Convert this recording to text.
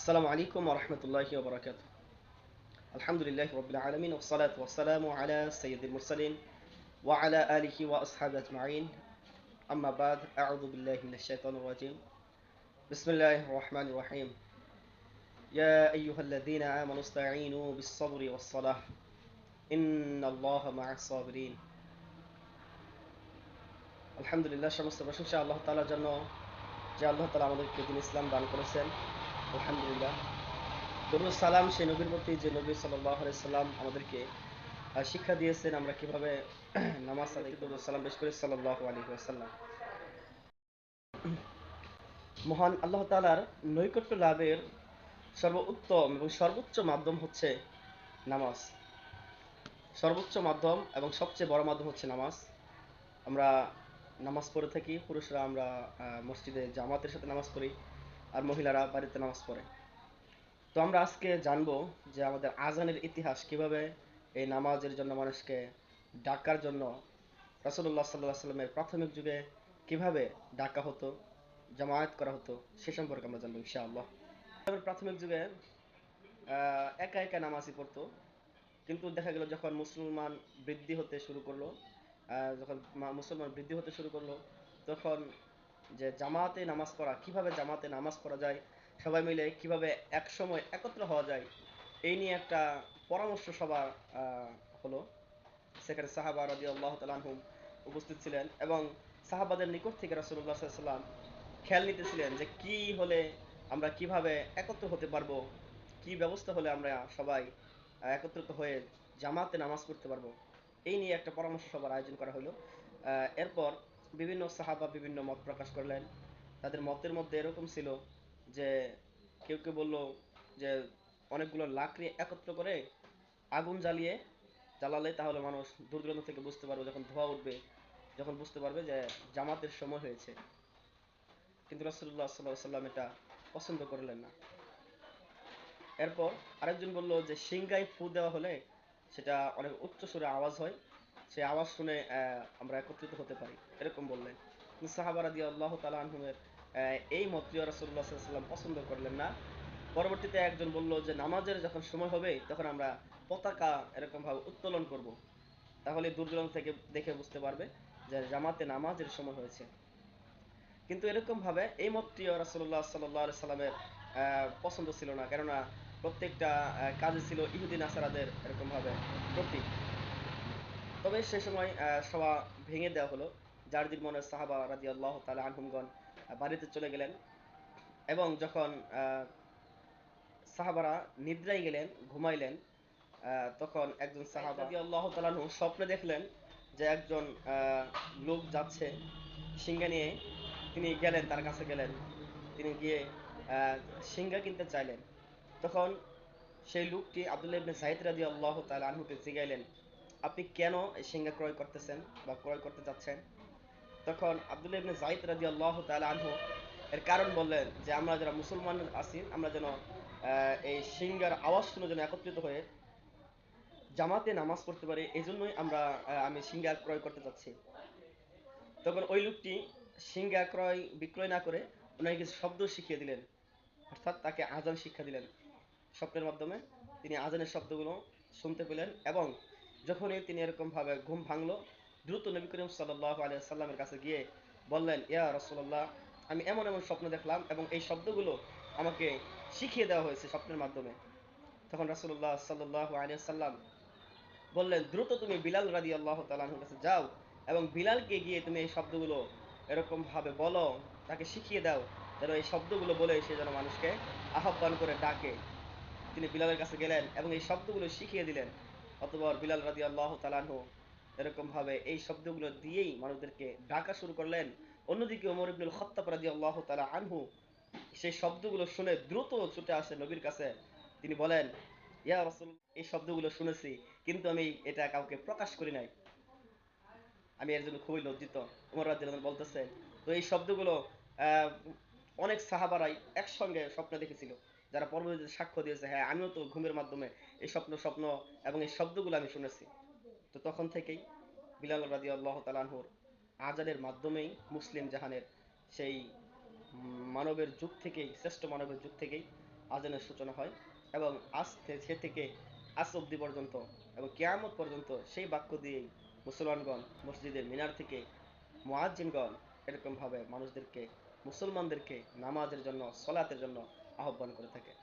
السلام عليكم ورحمة الله وبركاته الحمد لله رب العالمين والصلاة والسلام على سيد المرسلين وعلى آله وأصحابه أجمعين أما بعد أعوذ بالله من الشيطان الرجيم بسم الله الرحمن الرحيم يا أيها الذين آمنوا استعينوا بالصبر والصلاة إن الله مع الصابرين আলহামদুলিল্লাহ সমস্ত প্রশংসা আল্লাহ তালার জন্য যে আল্লাহ তালা আমাদেরকে দিন ইসলাম দান করেছেন আলহামদুলিল্লাহ। দরুদ সালাম, সেই নবীর প্রতি যে নবী সাল্লাহ সাল্লাম আমাদেরকে শিক্ষা দিয়েছেন, আমরা কীভাবে নামাজ আদায় দরুদ সালাম বেশ করে সাল্লাহ আলী সাল্লাম মহান আল্লাহ তালার নৈকট্য লাভের সর্ব উত্তম এবং সর্বোচ্চ মাধ্যম হচ্ছে নামাজ। সর্বোচ্চ মাধ্যম এবং সবচেয়ে বড় মাধ্যম হচ্ছে নামাজ। আমরা নামাজ পড়ে থাকি, পুরুষরা আমরা মসজিদে জামাতের সাথে নামাজ পড়ি। আর মহিলারা বাড়িতে নামাজ পড়ে। তো আমরা আজকে জানব যে আমাদের আজানের ইতিহাস কীভাবে এই নামাজের জন্য মানুষকে ডাকার জন্য রাসূলুল্লাহ সাল্লাহ সাল্লামের প্রাথমিক যুগে কীভাবে ডাকা হতো, জামায়াত করা হতো, সে সম্পর্কে আমরা জানব ইনশাআল্লাহ। প্রাথমিক যুগে একা একা নামাজই পড়তো। কিন্তু দেখা গেল যখন মুসলমান বৃদ্ধি হতে শুরু করল যখন মুসলমান বৃদ্ধি হতে শুরু করল, তখন যে জামাতে নামাজ পড়া, কীভাবে জামাতে নামাজ পড়া যায়, সবাই মিলে কীভাবে এক সময় একত্র হওয়া যায়, এই নিয়ে একটা পরামর্শ সভা হলো। সেখানে সাহাবা রাজি আল্লাহ তালাহুম উপস্থিত ছিলেন এবং সাহাবাদের নিকট থেকে রাসুল্লাহ সাল্লাম খেয়াল নিতেছিলেন যে কি হলে আমরা কীভাবে একত্র হতে পারব, কি ব্যবস্থা হলে আমরা সবাই একত্রিত হয়ে জামাতে নামাজ পড়তে পারব, এই নিয়ে একটা পরামর্শ সভার আয়োজন করা হলো। এরপর বিভিন্ন সাহাবা বিভিন্ন মত প্রকাশ করলেন। তাদের মতের মধ্যে এরকম ছিল যে, কেউ কেউ বলল যে, অনেকগুলো লাকড়ি একত্র করে আগুন জ্বালিয়ে, জ্বালালে তাহলে মানুষ দূর দূরান্ত থেকে বুঝতে পারবে যখন ধোঁয়া উঠবে, যখন বুঝতে পারবে যে জামাতের সময় হয়েছে। কিন্তু রাসূলুল্লাহ সাল্লাল্লাহু আলাইহি সাল্লাম এটা পছন্দ করলেন না। এরপর আরেকজন বলল যে সিংগায় ফু দেওয়া হলে সেটা অনেক উচ্চ সুরে আওয়াজ হয়। সেই আওয়াজ শুনে আমরা একত্রিত হতে পারি। এরকম বললেন। সাহাবারা দিয়ে আল্লাহ তালা এই সাল্লাল্লাহু আলাইহি সাল্লাম পছন্দ করলেন না। পরবর্তীতে একজন বলল যে, নামাজের যখন সময় হবে, তখন আমরা পতাকা এরকম ভাবে উত্তোলন করব। তাহলে দূর থেকে দেখে বুঝতে পারবে যে, জামাতে নামাজের সময় হয়েছে। কিন্তু এরকম ভাবে এই মতটিও রাসূলুল্লাহ সাল্লাল্লাহু আলাইহি সাল্লামের পছন্দ ছিল না। কেননা প্রত্যেকটা কাজে ছিল ইহুদিন নাসারাদের এরকম ভাবে প্রতীক। তবে সে সময় সভা ভেঙে দেওয়া হলো, যার দিন মনে সাহাবা রাজি আল্লাহ তালা আনহুমগণ বাড়িতে চলে গেলেন এবং যখন সাহাবারা নিদ্রায় গেলেন, ঘুমাইলেন তখন একজন সাহাবা আল্লাহ তালানহু স্বপ্নে দেখলেন যে একজন লোক যাচ্ছে সিংহা নিয়ে। তিনি গেলেন, তার কাছে গেলেন। তিনি গিয়ে সিংহা কিনতে চাইলেন। তখন সেই লোকটি আব্দুল্লাহ ইবনে সাইদ রাজি আল্লাহ তাআলা আনহুকে জিগাইলেন আপনি কেন এই সিংহা ক্রয় করতেছেন বা ক্রয় করতে যাচ্ছেন? তখন আব্দুল ইবনে জাইদ রাজি আল্লাহ তাআলা আনহু এর কারণ বললেন যে, আমরা যারা মুসলমান আছি, আমরা যেন এই সিংহার আওয়াজ শুনে যেন একত্রিত হয়ে জামাতে নামাজ পড়তে পারি এই জন্যই আমরা আমি সিংহা ক্রয় করতে যাচ্ছি। তখন ওই লোকটি সিংহা ক্রয়, বিক্রয় না করে ওনাকে কিছু শব্দ শিখিয়ে দিলেন, অর্থাৎ তাকে আজান শিক্ষা দিলেন। স্বপ্নের মাধ্যমে তিনি আজানের শব্দগুলো শুনতে পেলেন এবং যখনই তিনি এরকম ভাবে ঘুম ভাঙলো, দ্রুত নবী করিম সাল্লাহ আলিয়া সাল্লামের কাছে গিয়ে বললেন, ইয়া রসুল্লাহ আমি এমন এমন স্বপ্ন দেখলাম এবং এই শব্দগুলো আমাকে শিখিয়ে দেওয়া হয়েছে স্বপ্নের মাধ্যমে। তখন রাসূলুল্লাহ সাল্লাহ আলিয়া সাল্লাম বললেন, দ্রুত তুমি বিলাল রাদি আল্লাহ তালাহুর কাছে যাও এবং বিলালকে গিয়ে তুমি এই শব্দগুলো এরকম ভাবে বলো, তাকে শিখিয়ে দাও, যেন এই শব্দগুলো বলে সে যেন মানুষকে আহ্বান করে ডাকে। তিনি বিলালের কাছে গেলেন এবং এই শব্দগুলো শিখিয়ে দিলেন। অতবার বিলাল রাদি আল্লাহ তালাহু এরকম ভাবে এই শব্দগুলো দিয়েই মানুষদেরকে ডাকা শুরু করলেন। অন্যদিকে ওমর ইবনুল খত্তাব রাদি আল্লাহ তালা আনহু সেই শব্দগুলো শুনে দ্রুত ছুটে আসে নবীর কাছে। তিনি বলেন, ইয়া রাসূল, এই শব্দগুলো শুনেছি, কিন্তু আমি এটা কাউকে প্রকাশ করি নাই। আমি এর জন্য খুবই লজ্জিত। উমর রাদিয়াল্লাহু বলতেছে, তো এই শব্দগুলো অনেক সাহাবারাই একসঙ্গে স্বপ্ন দেখেছিল। যারা পরবর্তীতে সাক্ষ্য দিয়েছে হ্যাঁ আমিও তো ঘুমের মাধ্যমে এই স্বপ্ন স্বপ্ন এবং এই শব্দগুলো আমি শুনেছি। তো তখন থেকেই বিলাল রাদি আল্লাহ তালানহুর আজানের মাধ্যমেই মুসলিম জাহানের সেই মানবের যুগ থেকেই, শ্রেষ্ঠ মানবের যুগ থেকেই আজানের সূচনা হয় এবং আজ সে থেকে আজ অব্দি পর্যন্ত এবং কেয়ামত পর্যন্ত সেই বাক্য দিয়েই মুসলমানগণ মসজিদের মিনার থেকে মুয়াজ্জিনগণ এরকমভাবে মানুষদেরকে, মুসলমানদেরকে নামাজের জন্য, সলাতের জন্য আহ্বান করে থাকে।